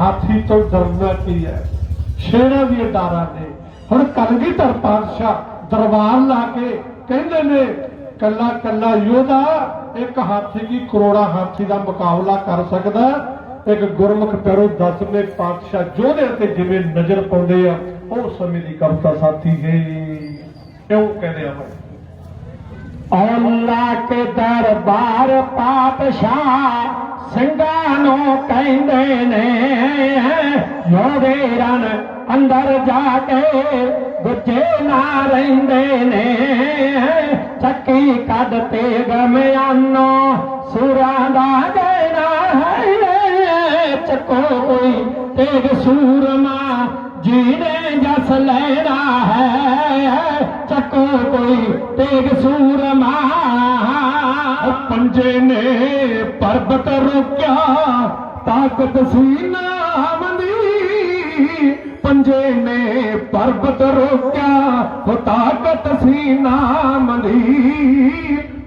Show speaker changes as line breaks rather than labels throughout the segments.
ਹਾਥੀ ਤੋਂ ਡਰਨਾ ਕੀ ਹੈ? ਸ਼ੇਰਾਂ ਦੀਆਂ ਡਾਰਾਂ ਨੇ। ਹੁਣ ਕਲਗੀਧਰ ਪਾਤਸ਼ਾਹ ਦਰਬਾਰ ਲਾ ਕੇ ਕਹਿੰਦੇ ਨੇ, ਕੱਲਾ ਕੱਲਾ ਯੋਧਾ, ਇੱਕ ਹਾਥੀ ਦੀ ਕਰੋੜਾ ਹਾਥੀ ਦਾ ਮੁਕਾਬਲਾ ਕਰ ਸਕਦਾ? ਇੱਕ ਗੁਰਮੁਖ ਪਿਆਰੋ ਦਸਵੇਂ ਪਾਤਸ਼ਾਹ ਯੋਧੇ ਤੇ ਜਿਵੇਂ ਨਜ਼ਰ ਪਾਉਂਦੇ ਆ, ਉਹ ਸਮੇਂ ਦੀ ਕਵਿਤਾ ਸਾਥੀ ਹੈ। ਕਿਉਂ ਕਹਿੰਦੇ ਆ ਮੈਂ
ਔਲਾ ਕੇ ਦਰਬਾਰ ਪਾਤਸ਼ਾਹ ਸਿੰਘਾਂ ਕਹਿੰਦੇ ਨੇ ਯੋਦੇ ਰਨ ਅੰਦਰ ਜਾ ਕੇ ਗੁੱਜੇ ਨਾ ਰਹਿੰਦੇ ਨੇ। ਚੱਕੀ ਕੱਢ ਤੇ ਗਮਿਆਨੋ ਸੁਰਾਂ ਦਾ ਕੋਈ ਤੇਗ ਸੂਰਮਾ ਜੀਨੇ ਜਸ ਲੈਣਾ ਹੈ। ਚੱਕੋ ਕੋਈ ਤੇਗ ਸੂਰਮਾ।
ਪੰਜੇ ਨੇ ਪਰਬਤ ਰੋਕਿਆ, ਤਾਕਤ ਸੀ ਨਾਮ ਦੀ। ਪੰਜੇ ਨੇ ਪਰਬਤ ਰੋਕਿਆ, ਉਹ ਤਾਕਤ ਸੀ ਨਾਮ ਦੀ।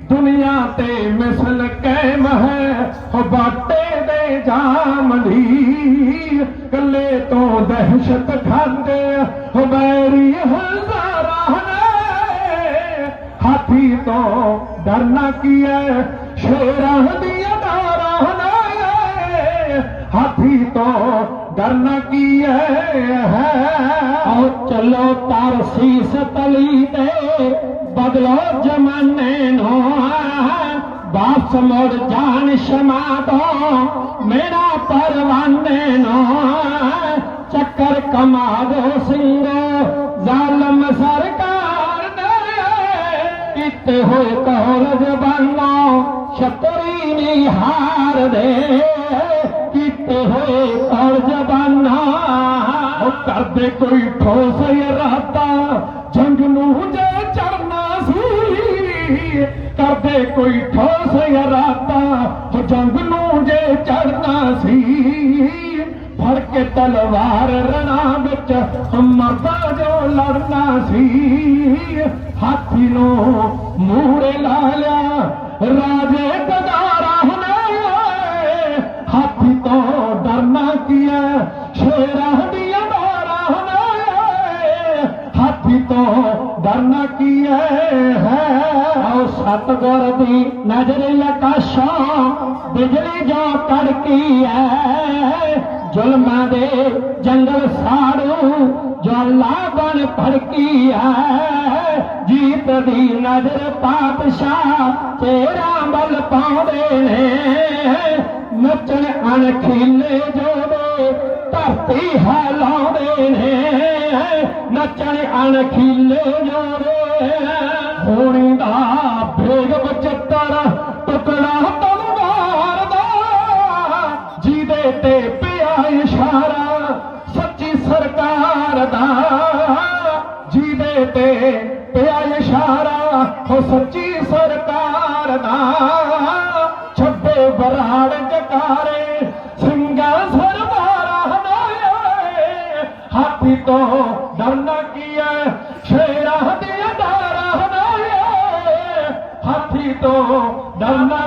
ਦੁਨੀਆ ਤੇ ਮਿਸਲ ਕੈਮ ਹੈ, ਉਹ ਬਾਟੇ ਦੇ ਕੱਲੇ ਤੋਂ ਦਹਿਸ਼ਤ ਖਾਂਦੇ ਉਹ ਹਜ਼ਾਰਾਂ ਨੇ ਹਾਥੀ ਤੋਂ ਡਰਨਾ ਕੀ ਹੈ ਸ਼ੇਰਾਂ ਦੀਆਂ ਡਾਰਾਂ ਨੇ ਹਾਥੀ ਤੋਂ ਡਰਨਾ ਕੀ ਹੈ।
ਆਓ ਚੱਲੋ ਤਰਸੀਸ ਤਲੀ ਤੇ, ਬਦਲੋ ਜਮਾਨੇ ਨੂੰ। ਵਾਪਸ ਮੁੜ ਜਾਣ ਸ਼ਮਾ ਤੋਂ ਮੇਰਾ ਪਰਵਾਨੇ ਨੂੰ। ਚੱਕਰ ਕਮਾ ਦੋ ਸਿੰਘੋ ਜ਼ਾਲਮ ਸਰਕਾਰ ਨੇ। ਕੀਤੇ ਹੋਏ ਕੌਲ ਜ਼ਬਾਨਾਂ ਛਤਰੀ ਨਹੀਂ ਹਾਰ ਦੇ। ਕੀਤੇ ਹੋਏ ਕੌਲ ਜ਼ਬਾਨਾਂ
ਉਹ ਕਰਦੇ ਕੋਈ ਠੋਸ ਇਰਾਦਾ। ਜੰਗ ਨੂੰ ਜੇ ਚੜਨਾ ਸੀ ਕਰਦੇ ਕੋਈ ਠੋਸ ਇਰਾਦਾ? ਉਹ ਜੰਗ ਨੂੰ ਜੇ ਚੜਨਾ ਸੀ ਫੜ ਕੇ ਤਲਵਾਰ ਰਣਾ ਵਿੱਚ ਮਰਦਾ ਜੋ ਲੜਨਾ ਸੀ। ਹਾਥੀ ਨੂੰ ਮੂਹਰੇ ਲਾ ਲਿਆ, ਰਾਜੇ ਕਦਾਰਾ ਨੇ। ਹਾਥੀ ਤੋਂ ਡਰਨਾ ਕੀ ਹੈ ਸ਼ੇਰਾਂ ਦੀਆਂ ਡਾਰਾਂ ਨੇ। ਹਾਥੀ ਤੋਂ ਡਰਨਾ ਕੀ ਹੈ?
ਆਓ ਸਤਗੁਰ ਦੀ ਨਜ਼ਰ ਆਕਾਸ਼ਾਂ, ਬਿਜਲੀ ਜੋ ਕੜਕੀ ਐ ਜ਼ੁਲਮਾਂ ਦੇ ਜੰਗਲ ਸਾੜੂ, ਜਵਾਲਾ ਬਣ ਭੜਕੀ ਹੈ? ਜੀਤ ਦੀ ਨਜ਼ਰ ਪਾਤਸ਼ਾਹ ਤੇਰਾ ਬਲ ਪਾਉਂਦੇ ਨੇ। ਨੱਚਣ ਅਣਖੀਲੇ ਜੋ ਧਰਤੀ ਹਿਲਾਉਂਦੇ ਨੇ। ਨੱਚਣ ਅਣਖੀਲੇ ਜੋੜੇ
ਹੋਣੀ ਦਾ ਭੇਗ 75 ਟੁਕੜਾ ਤਲਵਾਰ ਦਾ। ਜਿਹਦੇ ਤੇ ਪਿਆ ਇਸ਼ਾਰਾ ਸੱਚੀ ਸਰਕਾਰ ਦਾ। ਜਿਹਦੇ ਤੇ ਪਿਆ ਇਸ਼ਾਰਾ ਉਹ ਸੱਚੀ ਸਰਕਾਰ ਹਾਥੀ ਤੋਂ ਡਰਨਾ ਕੀ ਹੈ ਸ਼ੇਰਾਂ ਦੀਆਂ ਡਾਰਾਂ ਨੇ ਹਾਥੀ ਤੋਂ ਡਰਨਾ